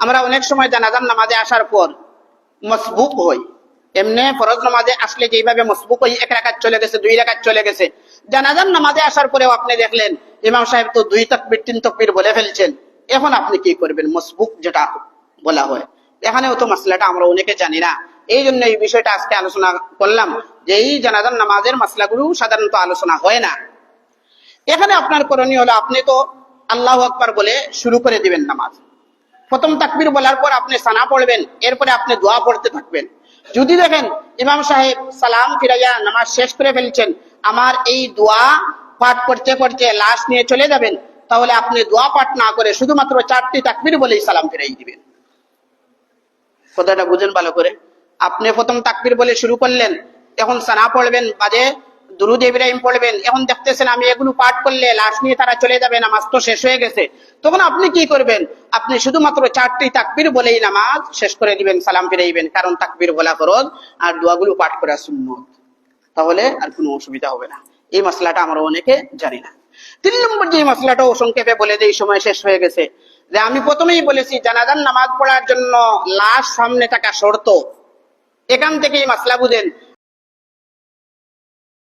আমরা অনেক সময় জানাজান নামাজে আসার পর মসবুক হই। এমনি ফরজ নামাজে আসলে যেভাবে মসবুক হই, এক রাকাত চলে গেছে, দুই রাকাত চলে গেছে। জানাজান নামাজে আসার পরেও আপনি দেখলেন, ইমাম সাহেব তো দুই তকবির, তিন তকবির বলে ফেলছেন। এখন আপনি কি করবেন? মসবুক যেটা বলা হয়। এখানেও তো মাসলাটা আমরা অনেকে জানি না। এই জন্য এই বিষয়টা আজকে আলোচনা করলাম যে এই জানাজান নামাজের মাসলাগুলো সাধারণত আলোচনা হয় না। এখানে আপনার করণীয় হলো, আপনি তো আল্লাহ আকবার বলে শুরু করে দিবেন নামাজ। প্রথম তাকবির বলার পর আপনি সানা পড়বেন, এরপরে আপনি দোয়া পড়তে থাকবেন। যদি দেখেন ইমাম সাহেব সালাম ফিরাইয়া নামাজ শেষ করে ফেলছেন, আমার এই দোয়া পাঠ করতে করতে লাশ নিয়ে চলে যাবেন, তাহলে আপনি দোয়া পাঠ না করে শুধুমাত্র চারটি তাকবির বলেই সালাম ফিরাই দিবেন। কথাটা বুঝেন ভালো করে। আপনি প্রথম তাকবির বলে শুরু করলেন, এখন সানা পড়বেন বাজে দুরুদ ইব্রাহিম পড়বেন, এখন দেখতেছেন আমি এগুলো পাঠ করলে লাশ নিয়ে তারা চলে যাবে, নামাজ তো শেষ হয়ে গেছে। তখন আপনি কি করবেন? আপনি শুধুমাত্র চারটি তাকবির বলেই নামাজ শেষ করে দিবেন, সালাম ফিরাইবেন, কারণ তাকবির বলা ফরজ আর দোয়াগুলো পাঠ করা সুন্নত। তাহলে আর কোনো অসুবিধা হবে না। এই মশলাটা আমরা অনেকে জানি না। তিন নম্বর যে মশলাটা সংক্ষেপে বলে যে এই সময় শেষ হয়ে গেছে। যে আমি প্রথমেই বলেছি জানাজান নামাজ পড়ার জন্য লাশ সামনে থাকা শর্ত। এখান থেকে এই মাসলা বুঝেন।